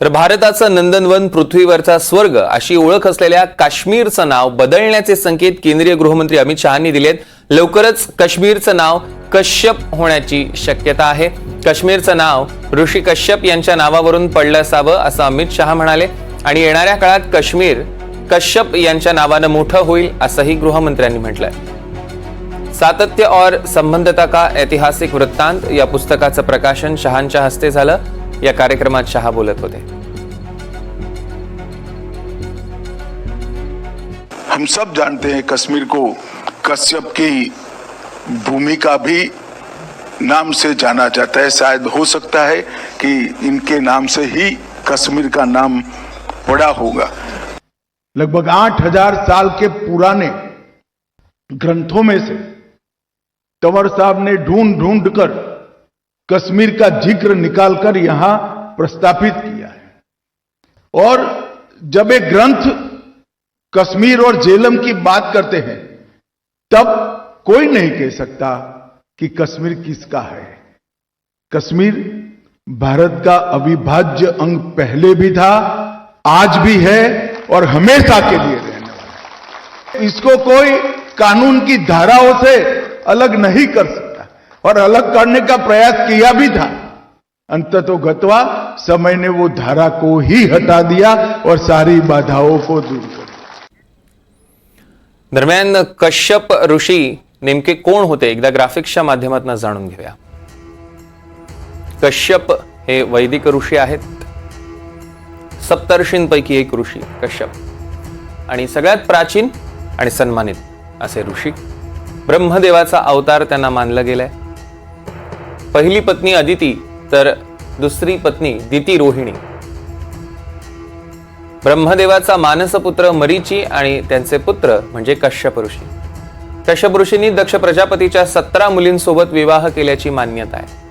तर भारताचं नंदनवन पृथ्वीवरचा स्वर्ग अशी ओळख असलेल्या काश्मीरचं नाव बदलण्याचे संकेत केंद्रीय गृहमंत्री अमित शहानी दिलेत. लवकरच काश्मीरचं नाव कश्यप होण्याची शक्यता आहे. काश्मीरचं नाव ऋषी कश्यप यांच्या नावावरून पडलं असावं असं अमित शहा म्हणाले. आणि येणाऱ्या काळात काश्मीर कश्यप यांच्या नावानं मोठं होईल असंही गृहमंत्र्यांनी म्हटलंय. सातत्य और संबंधता का ऐतिहासिक वृत्तांत? या पुस्तकाचं प्रकाशन शहांच्या हस्ते झालं. या कार्यक्रमात शहा बोलत होते. हम सब जानते हैं कश्मीर को कश्यप की भूमि का भी नाम से जाना जाता है। शायद हो सकता है कि इनके नाम से ही कश्मीर का नाम पड़ा होगा। लगभग आठ हज़ार साल के पुराने ग्रंथों में से तंवर साहब ने ढूंढ ढूंढ कर कश्मीर का ज़िक्र निकालकर यहाँ प्रस्तापित किया है। और जब एक ग्रंथ कश्मीर और जेलम की बात करते हैं, तब कोई नहीं कह सकता कि कश्मीर किसका है। कश्मीर भारत का अविभाज्य अंग पहले भी था, आज भी है और हमेशा के लिए रहने वाला इसको कोई कानून की धाराओं से अलग नहीं कर सकता। और अलग करने का प्रयास किया भी था। अंततो गतवा समय ने वो धारा को ही हटा दिया और सारी बाधाओं को दूर कर दरम्यान कश्यप ऋषी नेमके कोण होते? एकदा ग्राफिक्सच्या माध्यमातून जाणून घेऊया. कश्यप हे वैदिक ऋषी आहेत. सप्तर्षींपैकी एक ऋषी कश्यप. आणि सगळ्यात प्राचीन आणि सन्मानित असे ऋषी. ब्रह्मदेवाचा अवतार त्यांना मानलं गेलाय. पहिली पत्नी अदिती तर दुसरी पत्नी दिती रोहिणी. ब्रह्मदेवाचा मानसपुत्र मरीची आणि त्यांचे पुत्र म्हणजे कश्यप ऋषी कश्यप ऋषींनी दक्ष प्रजापतीच्या सतरा मुलींसोबत विवाह केल्याची मान्यता आहे.